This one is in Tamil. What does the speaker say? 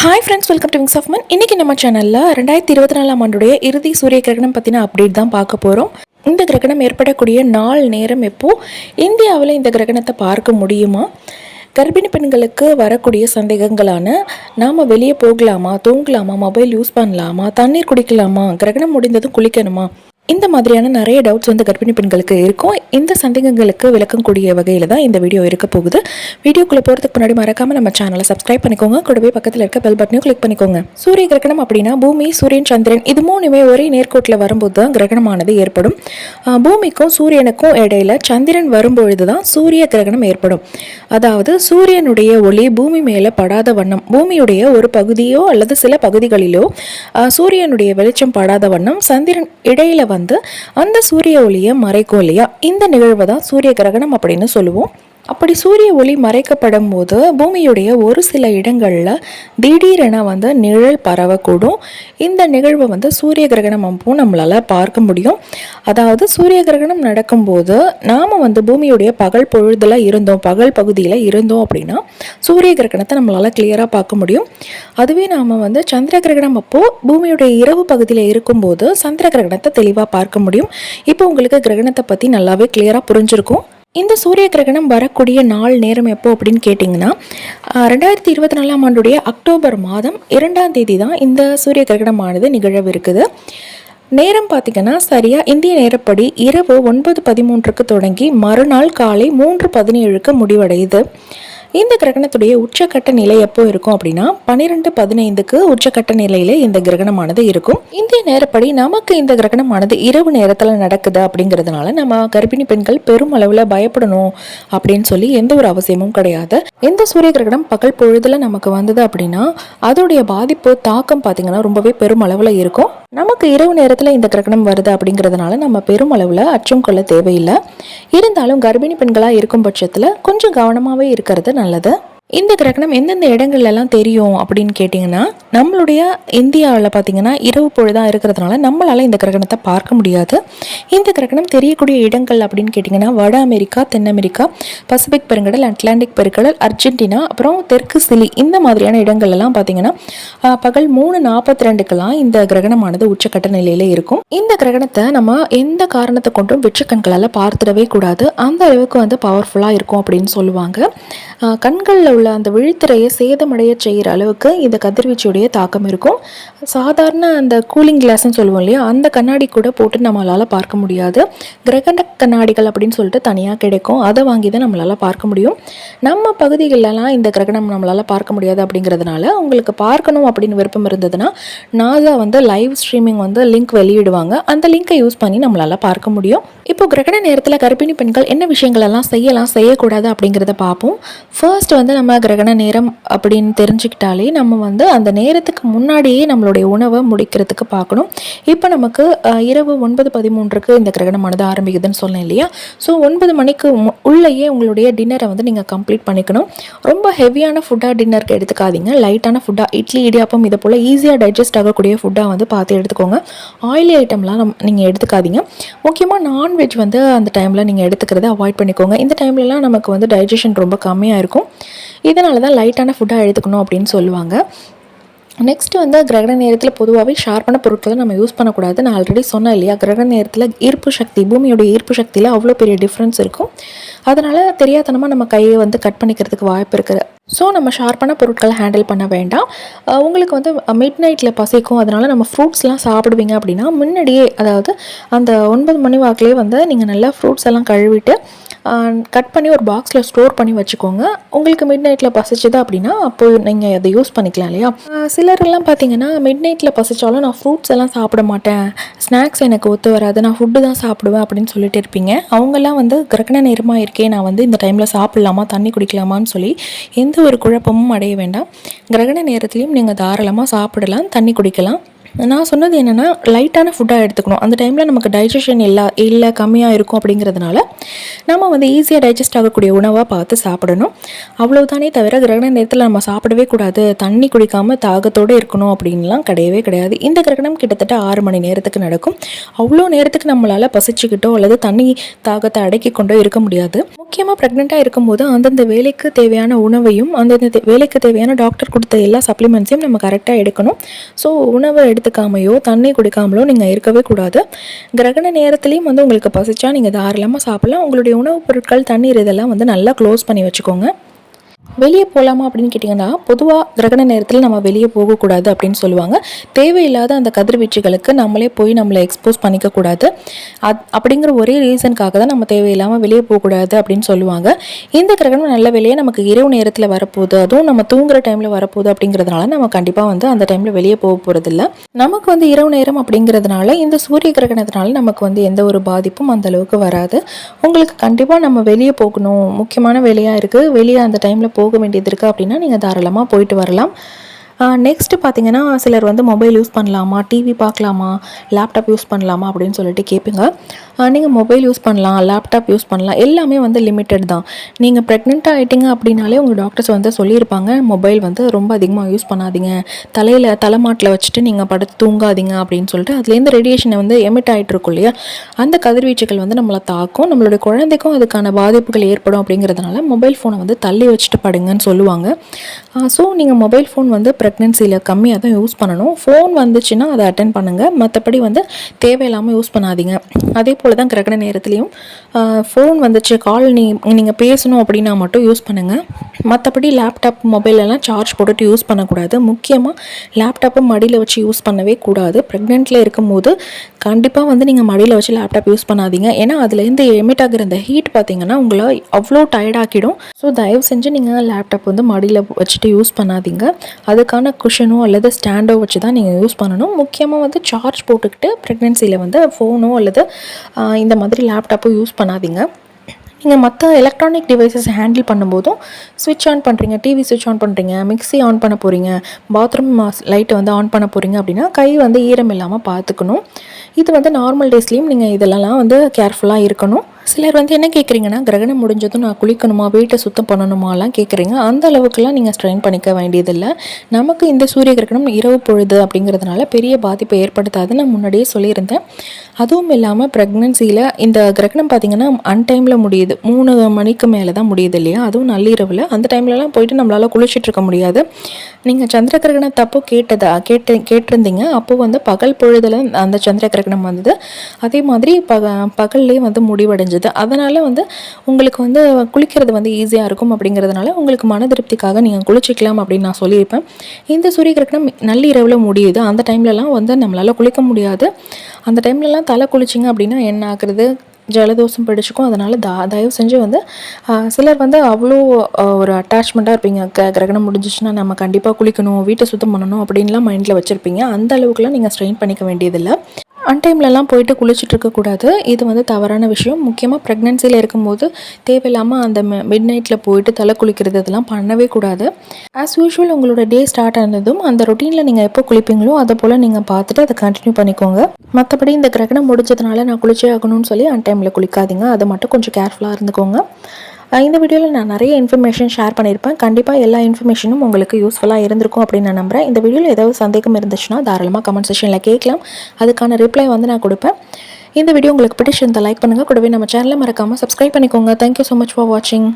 Hi friends welcome to wings of man இன்றைக்கி நம்ம சேனலில் ரெண்டாயிரத்தி இருபத்தி நாலாம் ஆண்டுடைய இறுதி சூரிய கிரகணம் பற்றின அப்டேட் தான் பார்க்க போகிறோம் இந்த கிரகணம் ஏற்படக்கூடிய நாள் நேரம் எப்போ? இந்தியாவில் இந்த கிரகணத்தை பார்க்க முடியுமா? கர்ப்பிணி பெண்களுக்கு வரக்கூடிய சந்தேகங்களான நாம் வெளியே போகலாமா தூங்கலாமா மொபைல் யூஸ் பண்ணலாமா தண்ணீர் குடிக்கலாமா கிரகணம் முடிந்ததும் குளிக்கணுமா? இந்த மாதிரியான நிறைய டவுட்ஸ் வந்து கர்ப்பிணி பெண்களுக்கு இருக்கும். இந்த சந்தேகங்களுக்கு விளக்கம் கூடிய வகையில் தான் இந்த வீடியோ இருக்க போகுது. வீடியோக்குள்ளே போகிறதுக்கு முன்னாடி மறக்காமல் நம்ம சேனலை சப்ஸ்கிரைப் பண்ணிக்கோங்க. கூடவே பக்கத்தில் இருக்க பெல் பட்டனையும் கிளிக் பண்ணிக்கோங்க. சூரிய கிரகணம் அப்படின்னா பூமி சூரியன் சந்திரன் இது மூணுமே ஒரே நேர்கோட்டில் வரும்போது தான் கிரகணமானது ஏற்படும். பூமிக்கும் சூரியனுக்கும் இடையில சந்திரன் வரும்பொழுது தான் சூரிய கிரகணம் ஏற்படும். அதாவது சூரியனுடைய ஒளி பூமி மேலே படாத வண்ணம் பூமியுடைய ஒரு பகுதியோ அல்லது சில பகுதிகளிலோ சூரியனுடைய வெளிச்சம் படாத வண்ணம் சந்திரன் இடையில வந்து அந்த சூரிய ஒளியை மறைக்கும் இல்லையா இந்த நிகழ்வை தான் சூரிய கிரகணம் அப்படின்னு சொல்லுவோம். அப்படி சூரிய ஒளி மறைக்கப்படும் போது பூமியுடைய ஒரு சில இடங்களில் திடீரென வந்து நிழல் பரவக்கூடும். இந்த நிகழ்வை வந்து சூரிய கிரகணம் அப்போ நம்மளால் பார்க்க முடியும். அதாவது சூரிய கிரகணம் நடக்கும்போது நாம் வந்து பூமியுடைய பகல் பொழுதில் இருந்தோம் பகல் பகுதியில் இருந்தோம் அப்படின்னா சூரிய கிரகணத்தை நம்மளால் கிளியராக பார்க்க முடியும். அதுவே நாம் வந்து சந்திர கிரகணம் அப்போது பூமியுடைய இரவு பகுதியில் இருக்கும்போது சந்திர கிரகணத்தை தெளிவாக பார்க்க முடியும். இப்போ உங்களுக்கு கிரகணத்தை பற்றி நல்லாவே கிளியராக புரிஞ்சிருக்கும். இந்த சூரிய கிரகணம் வரக்கூடிய நாள் நேரம் எப்போ அப்படின்னு கேட்டிங்கன்னா ரெண்டாயிரத்தி இருபத்தி நாலாம் ஆண்டுடைய அக்டோபர் மாதம் இரண்டாம் தேதி தான் இந்த சூரிய கிரகணமானது நிகழவிருக்குது. நேரம் பார்த்திங்கன்னா சரியாக இந்திய நேரப்படி இரவு ஒன்பது பதிமூன்றுக்கு தொடங்கி மறுநாள் காலை மூன்று பதினேழுக்கு முடிவடையுது. இந்த கிரகணத்துடைய உச்சக்கட்ட நிலை எப்போ இருக்கும் அப்படின்னா பன்னிரெண்டு பதினைந்துக்கு உச்சக்கட்ட நிலையில இந்த கிரகணமானது இருக்கும். இந்திய நேரப்படி நமக்கு இந்த கிரகணமானது இரவு நேரத்தில் நடக்குது அப்படிங்கிறதுனால நம்ம கர்ப்பிணி பெண்கள் பெரும் அளவில் பயப்படணும் அப்படின்னு சொல்லி எந்த ஒரு அவசியமும் கிடையாது. எந்த சூரிய கிரகணம் பகல் பொழுதுல நமக்கு வந்தது அப்படின்னா அதோடைய பாதிப்பு தாக்கம் பார்த்தீங்கன்னா ரொம்பவே பெரும் அளவில் இருக்கும். நமக்கு இரவு நேரத்தில் இந்த கிரகணம் வருது அப்படிங்கிறதுனால நம்ம பெரும் அளவில் அச்சம் கொள்ள தேவையில்லை. இருந்தாலும் கர்ப்பிணி பெண்களாக இருக்கும் பட்சத்தில் கொஞ்சம் கவனமாகவே இருக்கிறது நல்லது. இந்த கிரகணம் எந்தெந்த இடங்கள்லாம் தெரியும் அப்படின்னு கேட்டிங்கன்னா நம்மளுடைய இந்தியாவில் பார்த்தீங்கன்னா இரவு பொழுதாக இருக்கிறதுனால நம்மளால் இந்த கிரகணத்தை பார்க்க முடியாது. இந்த கிரகணம் தெரியக்கூடிய இடங்கள் அப்படின்னு கேட்டிங்கன்னா வட அமெரிக்கா தென் அமெரிக்கா பசிபிக் பெருங்கடல் அட்லாண்டிக் பெருங்கடல் அர்ஜென்டினா அப்புறம் தெற்கு சிலி இந்த மாதிரியான இடங்கள் எல்லாம் பார்த்தீங்கன்னா பகல் மூணு நாற்பத்தி ரெண்டுக்கெல்லாம் இந்த கிரகணமானது உச்சக்கட்ட நிலையில் இருக்கும். இந்த கிரகணத்தை நம்ம எந்த காரணத்தை கொண்டும் வெற்றுக்கண்களால் பார்த்துடவே கூடாது. அந்த அளவுக்கு வந்து பவர்ஃபுல்லாக இருக்கும் அப்படின்னு சொல்லுவாங்க. கண்களில் உள்ள அந்த விழித்திரையை சேதமடைய செய்கிற அளவுக்கு இந்த கதிர்வீச்சுடைய தாக்கம் இருக்கும். சாதாரண அந்த கூலிங் கிளாஸ்ன்னு சொல்லுவோம் இல்லையா? அந்த கண்ணாடி கூட போட்டு நம்மளால் பார்க்க முடியாது. கிரகண கண்ணாடிகள் அப்படின்னு சொல்லிட்டு தனியாக கிடைக்கும். அதை வாங்கி தான் நம்மளால் பார்க்க முடியும். நம்ம பகுதிகளெல்லாம் இந்த கிரகணம் நம்மளால் பார்க்க முடியாது அப்படிங்கிறதுனால உங்களுக்கு பார்க்கணும் அப்படின்னு விருப்பம் இருந்ததுன்னா நாசா வந்து லைவ் ஸ்ட்ரீமிங் வந்து லிங்க் வெளியிடுவாங்க. அந்த லிங்கை யூஸ் பண்ணி நம்மளால் பார்க்க முடியும். இப்போ கிரகண நேரத்தில் கர்ப்பிணி பெண்கள் என்ன விஷயங்கள் எல்லாம் செய்யலாம் செய்யக்கூடாது அப்படிங்கிறத பார்ப்போம். ஃபர்ஸ்ட் வந்து நம்ம கிரகண நேரம் அப்படின்னு தெரிஞ்சுக்கிட்டாலே நம்ம வந்து அந்த நேரத்துக்கு முன்னாடியே நம்மளுடைய உணவை முடிக்கிறதுக்கு பார்க்கணும். இப்போ நமக்கு இரவு ஒன்பது பதிமூன்றுக்கு இந்த கிரகணமானது ஆரம்பிக்குதுன்னு சொன்னேன் இல்லையா? ஸோ ஒன்பது மணிக்கு மு- உள்ளேயே உங்களுடைய டின்னரை வந்து நீங்கள் கம்ப்ளீட் பண்ணிக்கணும். ரொம்ப ஹெவியான ஃபுட்டாக டின்னருக்கு எடுத்துக்காதீங்க. லைட்டான ஃபுட்டாக இட்லி இடியாப்பம் இதை போல் ஈஸியாக டைஜஸ்ட் ஆகக்கூடிய ஃபுட்டாக வந்து பார்த்து எடுத்துக்கோங்க. ஆயிலி ஐட்டம்லாம் நம் நீங்கள் எடுத்துக்காதீங்க. முக்கியமாக நான்வெஜ் வந்து அந்த டைமில் நீங்கள் எடுத்துக்கிறத அவாய்ட் பண்ணிக்கோங்க. இந்த டைம்லலாம் நமக்கு வந்து டைஜஷன் ரொம்ப கம்மியாக இருக்கும். இதனால தான் லைட்டான ஃபுட்டாக எடுத்துக்கணும் அப்படின்னு சொல்லுவாங்க. நெக்ஸ்ட் வந்து கிரகண நேரத்தில் பொதுவாகவே ஷார்ப்பான பொருட்களை நம்ம யூஸ் பண்ணக்கூடாது நான் ஆல்ரெடி சொன்னேன் இல்லையா? கிரகண நேரத்தில் ஈர்ப்பு சக்தி பூமியோட ஈர்ப்பு சக்தியில் அவ்வளோ பெரிய டிஃப்ரென்ஸ் இருக்கும். அதனால் தெரியாதனமாக நம்ம கையை வந்து கட் பண்ணிக்கிறதுக்கு வாய்ப்பு இருக்குது ஸோ நம்ம ஷார்ப்பான பொருட்களை ஹேண்டில் பண்ண வேண்டாம். உங்களுக்கு வந்து மிட் நைட்டில் பசிக்கும். அதனால் நம்ம ஃப்ரூட்ஸ்லாம் சாப்பிடுவீங்க அப்படின்னா முன்னாடியே அதாவது அந்த ஒன்பது மணி வாக்கிலே வந்து நீங்கள் நல்லா ஃப்ரூட்ஸ் எல்லாம் கழுவிட்டு கட் பண்ணி ஒரு பாக்ஸில் ஸ்டோர் பண்ணி வச்சுக்கோங்க. உங்களுக்கு மிட் நைட்டில் பசிச்சுது அப்படின்னா அப்போ நீங்கள் அதை யூஸ் பண்ணிக்கலாம் இல்லையா? ஆஹ் சிலரெல்லாம் பார்த்தீங்கன்னா மிட் நைட்டில் பசிச்சாலும் நான் ஃப்ரூட்ஸ் எல்லாம் சாப்பிட மாட்டேன். ஸ்நாக்ஸ் எனக்கு ஒத்து வராது. நான் ஃபுட்டு தான் சாப்பிடுவேன் அப்படின்னு சொல்லிட்டு இருப்பீங்க. அவங்கெல்லாம் வந்து கிரகண நேரமாக இருக்கே நான் வந்து இந்த டைமில் சாப்பிட்லாமா தண்ணி குடிக்கலாமான்னு சொல்லி எந்த ஒரு குழப்பமும் அடைய வேண்டாம். கிரகண நேரத்துலையும் நீங்கள் தாராளமாக சாப்பிடலாம் தண்ணி குடிக்கலாம். நான் சொன்னது என்னென்னா லைட்டான ஃபுட்டாக எடுத்துக்கணும். அந்த டைமில் நமக்கு டைஜஷன் இல்லை இல்லை கம்மியாக இருக்கும் அப்படிங்கிறதுனால நம்ம வந்து ஈஸியாக டைஜஸ்ட் ஆகக்கூடிய உணவாக பார்த்து சாப்பிடணும். அவ்வளோதானே தவிர கிரகண நேரத்தில் நம்ம சாப்பிடவே கூடாது. தண்ணி குடிக்காமல் தாகத்தோடு இருக்கணும் அப்படின்லாம் கிடையவே கிடையாது. இந்த கிரகணம் கிட்டத்தட்ட ஆறு மணி நேரத்துக்கு நடக்கும். அவ்வளோ நேரத்துக்கு நம்மளால் பசிச்சுக்கிட்டோ அல்லது தண்ணி தாகத்தை அடக்கி கொண்டோ இருக்க முடியாது. முக்கியமாக ப்ரெக்னெண்ட்டாக இருக்கும்போது அந்தந்த வேலைக்கு தேவையான உணவையும் அந்தந்த தே- வேலைக்கு தேவையான டாக்டர் கொடுத்த எல்லா சப்ளிமெண்ட்ஸையும் நம்ம கரெக்டாக எடுக்கணும். ஸோ உணவை எடுத்துக்காமையோ தண்ணி குடிக்காமலோ நீங்கள் இருக்கவே கூடாது. கிரகண நேரத்துலையும் வந்து உங்களுக்கு பசிச்சா நீங்கள் தாராளமாக சாப்பிடலாம். உங்களுடைய உணவுப் பொருட்கள் தண்ணீர் இதெல்லாம் வந்து நல்லா க்ளோஸ் பண்ணி வச்சுக்கோங்க. வெளியே போகலாமா அப்படின்னு கேட்டிங்கன்னா பொதுவாக கிரகண நேரத்தில் நம்ம வெளியே போகக்கூடாது அப்படின்னு சொல்லுவாங்க. தேவையில்லாத அந்த கதிர்வீச்சுகளுக்கு நம்மளே போய் நம்மளை எக்ஸ்போஸ் பண்ணிக்கக்கூடாது. அத் அப்படிங்கிற ஒரே ரீசனுக்காக தான் நம்ம தேவையில்லாமல் வெளியே போகக்கூடாது அப்படின்னு சொல்லுவாங்க. இந்த கிரகணம் நல்ல வெளியே நமக்கு இரவு நேரத்தில் வரப்போகுது. அதுவும் நம்ம தூங்குற டைமில் வரப்போகுது அப்படிங்கிறதுனால நம்ம கண்டிப்பாக வந்து அந்த டைமில் வெளியே போக போகிறதில்ல நமக்கு வந்து இரவு நேரம் அப்படிங்கிறதுனால இந்த சூரிய கிரகணத்தினால நமக்கு வந்து எந்த ஒரு பாதிப்பும் அந்த அளவுக்கு வராது. உங்களுக்கு கண்டிப்பாக நம்ம வெளியே போகணும். முக்கியமான வேலையாக இருக்குது வெளியே அந்த டைமில் போக வேண்டியது இருக்குது அப்படின்னா நீங்கள் தாராளமாக போயிட்டு வரலாம். நெக்ஸ்ட்டு பார்த்தீங்கன்னா சிலர் வந்து மொபைல் யூஸ் பண்ணலாமா டிவி பார்க்கலாமா லேப்டாப் யூஸ் பண்ணலாமா அப்படின்னு சொல்லிட்டு கேட்பீங்க. நீங்கள் மொபைல் யூஸ் பண்ணலாம் லேப்டாப் யூஸ் பண்ணலாம் எல்லாமே வந்து லிமிட்டட் தான். நீங்கள் ப்ரெக்னெண்ட்டாக ஆகிட்டிங்க அப்படின்னாலே உங்கள் டாக்டர்ஸ் வந்து சொல்லியிருப்பாங்க மொபைல் வந்து ரொம்ப அதிகமாக யூஸ் பண்ணாதீங்க. தலையில் தலைமாட்டில் வச்சுட்டு நீங்கள் படுத்து தூங்காதீங்க அப்படின்னு சொல்லிட்டு அதுலேருந்து ரேடியேஷனை வந்து எமிட் ஆகிட்டு இருக்கும் இல்லையா? அந்த கதிர்வீச்சுகள் வந்து நம்மளை தாக்கும். நம்மளுடைய குழந்தைக்கும் அதுக்கான பாதிப்புகள் ஏற்படும் அப்படிங்கிறதுனால மொபைல் ஃபோனை வந்து தள்ளி வச்சுட்டு படுங்கன்னு சொல்லுவாங்க. ஸோ நீங்கள் மொபைல் ஃபோன் வந்து ப்ரெக்னென்சியில் கம்மியாக தான் யூஸ் பண்ணணும். ஃபோன் வந்துச்சுன்னா அதை அட்டன் பண்ணுங்கள் மற்றபடி வந்து தேவையில்லாமல் யூஸ் பண்ணாதீங்க. அதே போல் தான் கிரகண நேரத்துலையும் ஃபோன் வந்துச்சு கால் நீ நீங்கள் பேசணும் அப்படின்னா மட்டும் யூஸ் பண்ணுங்கள் மற்றபடி லேப்டாப் மொபைலெல்லாம் சார்ஜ் போட்டுட்டு யூஸ் பண்ணக்கூடாது. முக்கியமாக லேப்டாப்பை மடியில் வச்சு யூஸ் பண்ணவே கூடாது. ப்ரெக்னென்ட்டில் இருக்கும்போது கண்டிப்பாக வந்து நீங்கள் மடியில் வச்சு லேப்டாப் யூஸ் பண்ணாதீங்க. ஏன்னா அதுலேருந்து எமிட் ஆகிற அந்த ஹீட் பார்த்தீங்கன்னா உங்களை அவ்வளோ டயர்டாக்கிடும் ஸோ தயவு செஞ்சு நீங்கள் லேப்டாப் வந்து மடியில் வச்சுட்டு யூஸ் பண்ணாதீங்க. அதுக்கான குஷனோ அல்லது ஸ்டாண்டோ வச்சு தான் நீங்கள் யூஸ் பண்ணணும். முக்கியமாக வந்து சார்ஜ் போட்டுக்கிட்டு ப்ரெக்னென்சியில் வந்து ஃபோனோ அல்லது இந்த மாதிரி லேப்டாப்போ யூஸ் பண்ணாதீங்க. நீங்கள் மற்ற எலக்ட்ரானிக் டிவைசஸ் ஹேண்டில் பண்ணும்போதும் ஸ்விட்ச் ஆன் பண்ணுறீங்க டிவி ஸ்விட்ச் ஆன் பண்ணுறீங்க மிக்ஸி ஆன் பண்ண போகிறீங்க பாத்ரூம் லைட்டை வந்து ஆன் பண்ண போகிறீங்க அப்படின்னா கை வந்து ஈரம் இல்லாமல் பார்த்துக்கணும். இது வந்து நார்மல் டேஸ்லேயும் நீங்கள் இதெல்லாம் வந்து கேர்ஃபுல்லாக இருக்கணும். சிலர் வந்து என்ன கேட்குறீங்கன்னா கிரகணம் முடிஞ்சதும் நான் குளிக்கணுமா வீட்டை சுத்தம் பண்ணணுமாலாம் கேட்குறீங்க அந்த அளவுக்குலாம் நீங்கள் ஸ்ட்ரெயின் பண்ணிக்க வேண்டியதில்லை. நமக்கு இந்த சூரிய கிரகணம் இரவு பொழுது அப்படிங்கிறதுனால பெரிய பாதிப்பை ஏற்படுத்தாது நான் முன்னாடியே சொல்லியிருந்தேன். அதுவும் இல்லாமல் ப்ரெக்னன்சியில் இந்த கிரகணம் பார்த்தீங்கன்னா அன்டைமில் முடியுது. மூணு மணிக்கு மேலே தான் முடியுது இல்லையா? அதுவும் நள்ளிரவில். அந்த டைம்லலாம் போயிட்டு நம்மளால் குளிச்சுட்டு இருக்க முடியாது. நீங்கள் சந்திர கிரகணம் தப்போ கேட்டதா கேட்டு கேட்டிருந்தீங்க. அப்போது வந்து பகல் பொழுதில் அந்த சந்திர கிரகணம் வந்தது. அதே மாதிரி பக பகல்லே வந்து முடிவடைஞ்சது. அதனால் வந்து உங்களுக்கு வந்து குளிக்கிறது வந்து ஈஸியாக இருக்கும் அப்படிங்கிறதுனால உங்களுக்கு மன திருப்திக்காக நீங்கள் குளிச்சிக்கலாம் அப்படின்னு நான் சொல்லியிருப்பேன். இந்த சூரிய கிரகணம் நள்ளிரவில் முடியுது. அந்த டைம்லலாம் வந்து நம்மளால் குளிக்க முடியாது. அந்த டைம்லலாம் தலை குளிச்சிங்க அப்படின்னா என்ன ஆகுறது? ஜலதோஷம் பிடிச்சிக்கும். அதனால் தா தயவு செஞ்சு வந்து சிலர் வந்து அவ்வளோ ஒரு அட்டாச்மெண்ட்டாக இருப்பீங்க. க கிரகணம் முடிஞ்சிச்சுன்னா நம்ம கண்டிப்பாக குளிக்கணும் வீட்டை சுத்தம் பண்ணணும் அப்படின்லாம் மைண்டில் வச்சுருப்பீங்க. அந்த அளவுக்குலாம் நீங்கள் ஸ்ட்ரெயின் பண்ணிக்க வேண்டியதில்லை. அன்டைம்லலாம் போயிட்டு குளிச்சுட்டு இருக்கக்கூடாது இது வந்து தவறான விஷயம். முக்கியமாக ப்ரெக்னென்சியில் இருக்கும்போது தேவையில்லாமல் அந்த மிட் நைட்டில் போயிட்டு தலை குளிக்கிறது இதெல்லாம் பண்ணவே கூடாது. ஆஸ் யூஷுவல் உங்களோட டே ஸ்டார்ட் ஆனதும் அந்த ரொட்டீனில் நீங்கள் எப்போ குளிப்பீங்களோ அதை போல் நீங்கள் பார்த்துட்டு அதை கண்டினியூ பண்ணிக்கோங்க. மற்றபடி இந்த கிரகணம் முடிஞ்சதுனால நான் குளிச்சே ஆகணும்னு சொல்லி அன்டைமில் குளிக்காதீங்க. அதை மட்டும் கொஞ்சம் கேர்ஃபுல்லாக இருந்துக்கோங்க. இந்த வீடியோவில் நான் நிறைய இன்ஃபர்மேஷன் ஷேர் பண்ணியிருப்பேன். கண்டிப்பாக எல்லா இன்ஃபர்மேஷனும் உங்களுக்கு யூஸ்ஃபுல்லாக இருந்திருக்கும் அப்படின்னு நான் நம்புறேன். இந்த வீடியோவில் ஏதாவது சந்தேகம் இருந்துச்சுன்னா தாராளமாக கமெண்ட் செஷனில் கேட்கலாம். அதுக்கான ரிப்ளை வந்து நான் கொடுப்பேன். இந்த வீடியோ உங்களுக்கு பிடிச்சிருந்தால் லைக் பண்ணுங்கள் கூடவே நம்ம சேனலை மறக்காமல் சப்ஸ்கிரைப் பண்ணிக்கோங்க. தேங்க்யூ ஸோ மச் ஃபார் வாட்சிங்